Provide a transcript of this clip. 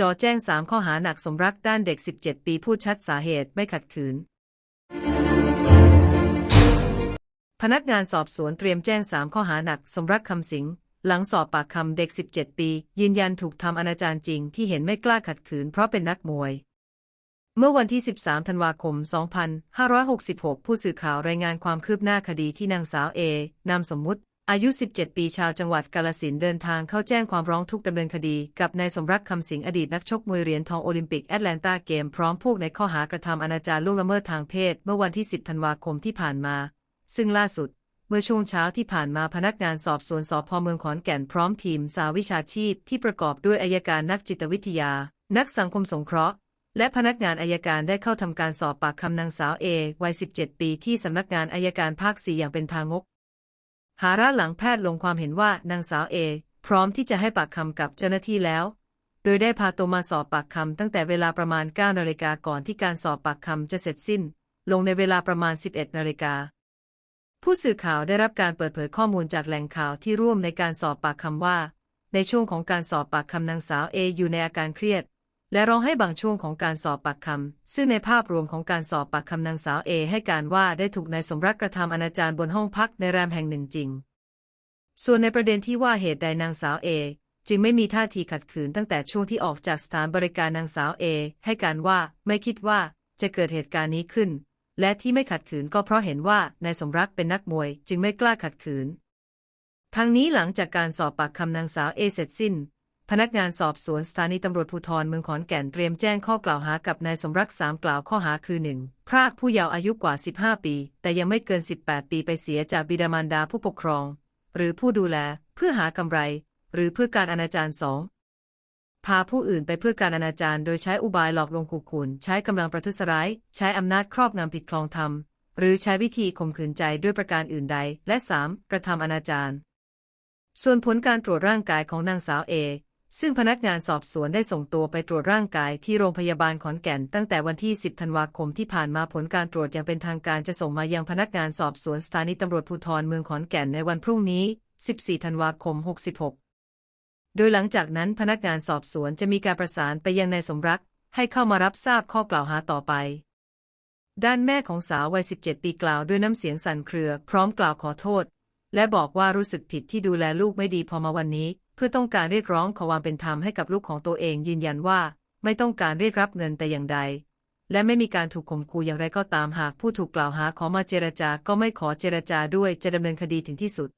จอแจ้ง 3 ข้อหาหนักสมรักด้านเด็ก 17 ปีพูดชัดสาเหตุไม่ขัดขืน พนักงานสอบสวนเตรียมแจ้ง 3 ข้อหาหนักสมรักคำสิง หลังสอบปากคำเด็ก 17 ปี ยืนยันถูกทำอนาจารจริงที่เห็นไม่กล้าขัดขืนเพราะเป็นนักมวย เมื่อวันที่ 13 ธันวาคม 2566 ผู้สื่อข่าวรายงานความคืบหน้าคดีที่นางสาวเอนามสมมุติ อายุ 17 ปีชาวจังหวัดกาลสินเดินทางเข้าแจ้งความร้องทุกข์ดำเนินคดี กับนายสมรักคำสิงอดีตนักชกมวยเหรียญทองโอลิมปิกแอตแลนตาเกมพร้อมพวกในข้อหากระทำอนาจารล่วงละเมิดทางเพศ เมื่อวันที่ 10 ธันวาคมที่ผ่านมา ซึ่งล่าสุด เมื่อช่วงเช้าที่ผ่านมาพนักงานสอบสวนสพเมืองขอนแก่นพร้อมทีมสาวิชาชีพ ที่ประกอบด้วยอายการนักจิตวิทยา นักสังคมสงเคราะห์และพนักงานอายการได้เข้าทำการสอบปากคำนางสาวเอวัย 17 ปีที่สำนักงานอายการภาค 4 อย่างเป็นทางงก หาระหลังแพทย์ลงความเห็นว่านางสาวเอ พร้อมที่จะให้ปากคำกับเจ้าหน้าที่แล้ว โดยได้พาตัวมาสอบปากคำตั้งแต่เวลาประมาณ 9 นาฬิกาก่อนที่การสอบปากคำจะเสร็จสิ้น ลงในเวลาประมาณ 11 นาฬิกาผู้สื่อข่าวได้รับการเปิดเผยข้อมูลจากแหล่งข่าวที่ร่วมในการสอบปากคำว่า ในช่วงของการสอบปากคำนางสาวเออยู่ในอาการเครียด และร้องให้บางช่วงของการสอบปากคำซึ่งในภาพรวมของการสอบปากคำนางสาวเอให้การว่าได้ถูกนายสมรักกระทำอนาจารบนห้องพักในแรมแห่งหนึ่งจริง ส่วนในประเด็นที่ว่าเหตุใดนางสาวเอจึงไม่มีท่าทีขัดขืนตั้งแต่ช่วงที่ออกจากสถานบริการนางสาวเอให้การว่าไม่คิดว่าจะเกิดเหตุการณ์นี้ขึ้น และที่ไม่ขัดขืนก็เพราะเห็นว่านายสมรักเป็นนักมวยจึงไม่กล้าขัดขืน ทั้งนี้หลังจากการสอบปากคำนางสาวเอเสร็จสิ้น พนักงานสอบสวนสถานีตำรวจภูธรเมืองขอนแก่นเตรียมแจ้งข้อกล่าวหากับนายสมรักสามกล่าวข้อหาคือ 1. พรากผู้เยาว์อายุกว่า 15 ปี แต่ยังไม่เกิน 18 ปีไปเสียจากบิดามารดาผู้ปกครอง หรือผู้ดูแล เพื่อหากำไร หรือเพื่อการอนาจาร 2. พาผู้อื่นไปเพื่อการอนาจารโดยใช้อุบายหลอกลวงขู่ขุนใช้กำลังประทุษร้าย ใช้อำนาจครอบงำผิดคลองธรรม หรือใช้วิธีข่มขืนใจด้วยประการอื่นใด และ 3. กระทำอนาจารส่วนผลการตรวจร่างกายของนางสาวเอ ซึ่งพนักงานสอบสวนได้ส่งตัวไปตรวจร่างกายที่โรงพยาบาลขอนแก่นตั้งแต่วันที่ 10 ธันวาคมที่ผ่านมาผลการตรวจย่างเป็นทางการจะส่งมายังพนักงานสอบสวนสถานีตำรวจภูธรเมืองขอนแก่นในวันพรุ่งนี้ 14 ธันวาคม 66 โดยหลังจากนั้นพนักงานสอบสวนจะมีการประสานไปยังนายสมรัก ให้เข้ามารับทราบข้อกล่าวหาต่อไป ด้านแม่ของสาววัย 17 ปีกล่าวด้วยน้ำเสียงสั่นเครือ พร้อมกล่าวขอโทษ และบอกว่ารู้สึกผิดที่ดูแลลูกไม่ดีพอมาวันนี้ เพื่อต้องการเรียกร้องขอความเป็นธรรมให้กับลูกของตัวเองยืนยันว่า ไม่ต้องการเรียกรับเงินแต่อย่างใด และไม่มีการถูกข่มขู่อย่างไรก็ตามหากผู้ถูกกล่าวหาขอมาเจรจาก็ไม่ขอเจรจาด้วยจะดำเนินคดีถึงที่สุด